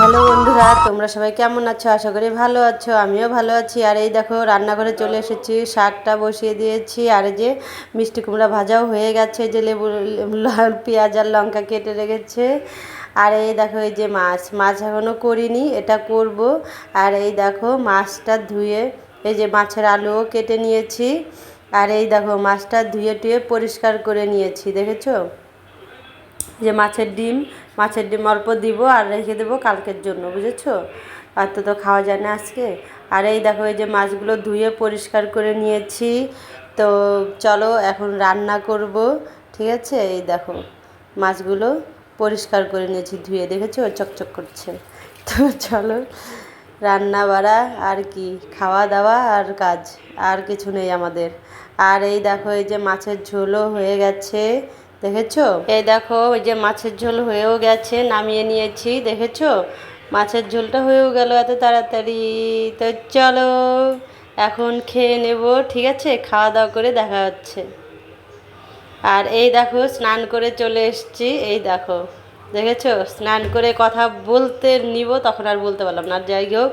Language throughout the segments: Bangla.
হ্যালো বন্ধুরা, তোমরা সবাই কেমন আছো? আশা করি ভালো আছো, আমিও ভালো আছি। আর এই দেখো, রান্নাঘরে চলে এসেছি, শাকটা বসিয়ে দিয়েছি। আর যে মিষ্টি কুমড়া ভাজাও হয়ে গেছে যে লেবু পেঁয়াজ আর লঙ্কা কেটে রেখেছে। আর এই দেখো, এই যে মাছ মাছ এখনও করিনি, এটা করব। আর এই দেখো, মাছটা ধুয়ে, এই যে মাছের আলুও কেটে নিয়েছি। আর এই দেখো, মাছটা ধুয়ে টুয়ে পরিষ্কার করে নিয়েছি, দেখেছ? যে মাছের ডিম মাছের ডিম অল্প দিব আর রেখে দেবো কালকের জন্য, বুঝেছ? আর তো তো খাওয়া যায় না আজকে। আর এই দেখো, এই যে মাছগুলো ধুয়ে পরিষ্কার করে নিয়েছি। তো চলো এখন রান্না করব, ঠিক আছে? এই দেখো, মাছগুলো পরিষ্কার করে নিয়েছি, ধুয়ে দেখেছ? চকচক করছে। তো চলো রান্না বাড়া আর কি খাওয়া দাওয়া আর কাজ, আর কিছু নেই আমাদের। আর এই দেখো, এই যে মাছের ঝোলও হয়ে গেছে। দেখেছ? এই দেখো, ওই যে মাছের ঝোল হয়েও গেছে, নামিয়ে নিয়েছি, দেখেছ? মাছের ঝোলটা হয়েও গেল এত তাড়াতাড়ি। তো চলো, এখন খেয়ে নেব, ঠিক আছে? খাওয়া দাওয়া করে দেখা হচ্ছে। আর এই দেখো, স্নান করে চলে এসছি, এই দেখো। দেখেছ? স্নান করে কথা বলতে নিব, তখন আর বলতে পারলাম না। যাই হোক,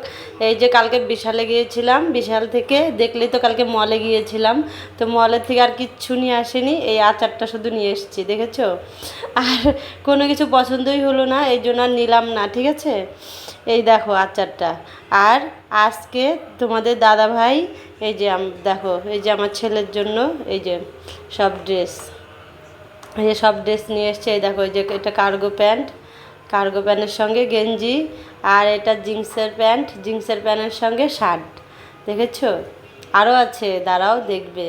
এই যে কালকে বিশালে গিয়েছিলাম, বিশাল থেকে দেখলেই তো কালকে মলে গিয়েছিলাম। তো মলের থেকে আর কিচ্ছু নিয়ে আসেনি, এই আচারটা শুধু নিয়ে এসেছি, দেখেছ? আর কোনো কিছু পছন্দই হলো না, এই জন্য আর নিলাম না, ঠিক আছে? এই দেখো আচারটা। আর আজকে তোমাদের দাদা ভাই এই যে দেখো, এই যে আমার ছেলের জন্য, এই যে সব ড্রেস এই যে সব ড্রেস নিয়ে এসছে, এই দেখো, এই যে এটা কার্গো প্যান্ট কার্গো প্যান্টের সঙ্গে গেঞ্জি আর এটা জিন্সের প্যান্ট জিন্সের প্যান্টের সঙ্গে শার্ট দেখেছ? আরও আছে, দাঁড়াও, দেখবে।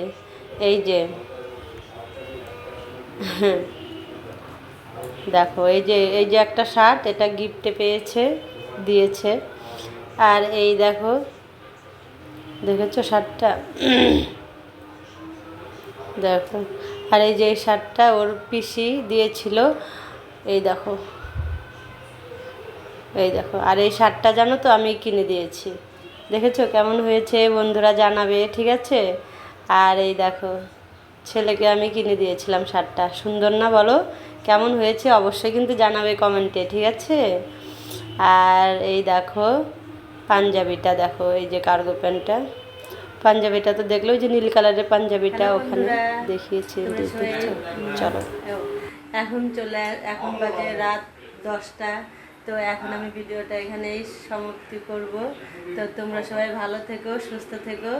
এই যে, দেখো, এই যে এই যে একটা শার্ট এটা গিফটে পেয়েছে, দিয়েছে। আর এই দেখো, দেখেছ শার্টটা দেখো আর এই যে শার্টটা ওর পিসি দিয়েছিল, এই দেখো। এই দেখো, আর এই শার্টটা জানো তো আমি কিনে দিয়েছি। দেখেছ কেমন হয়েছে? বন্ধুরা জানাবে, ঠিক আছে? আর এই দেখো, ছেলেকে আমি কিনে দিয়েছিলাম শার্টটা। সুন্দর না বলো? কেমন হয়েছে অবশ্যই কিন্তু জানাবে কমেন্টে, ঠিক আছে? আর এই দেখো, পাঞ্জাবিটা দেখো, এই যে কার্গো প্যান্টটা। পাঞ্জাবিটা তো দেখল ওই যে নীল কালারের পাঞ্জাবিটা ওখানে দেখিয়েছে চলো। এখন চলে এখন বাজে রাত দশটা। তো এখন আমি ভিডিওটা এখানেই সমাপ্তি করব। তো তোমরা সবাই ভালো থেকো সুস্থ থেকো।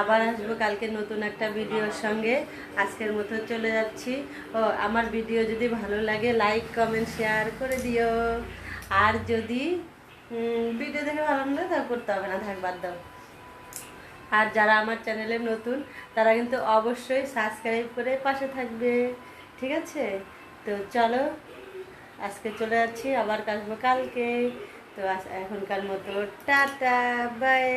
আবার আসব কালকে নতুন একটা ভিডিওর সঙ্গে। আজকের মতো চলে যাচ্ছি। ও আমার ভিডিও যদি ভালো লাগে লাইক কমেন্ট শেয়ার করে দিও। আর যদি ভিডিও দেখে ভালো না লাগে তা করতে হবে না থাক বাদ দাও। আর যারা আমার চ্যানেলে নতুন, তারা কিন্তু অবশ্যই সাবস্ক্রাইব করে পাশে থাকবে। ঠিক আছে? তো চলো, আজকে চলে যাচ্ছি আবার কাশবো কালকে। তো এখনকার মতো টাটা বাই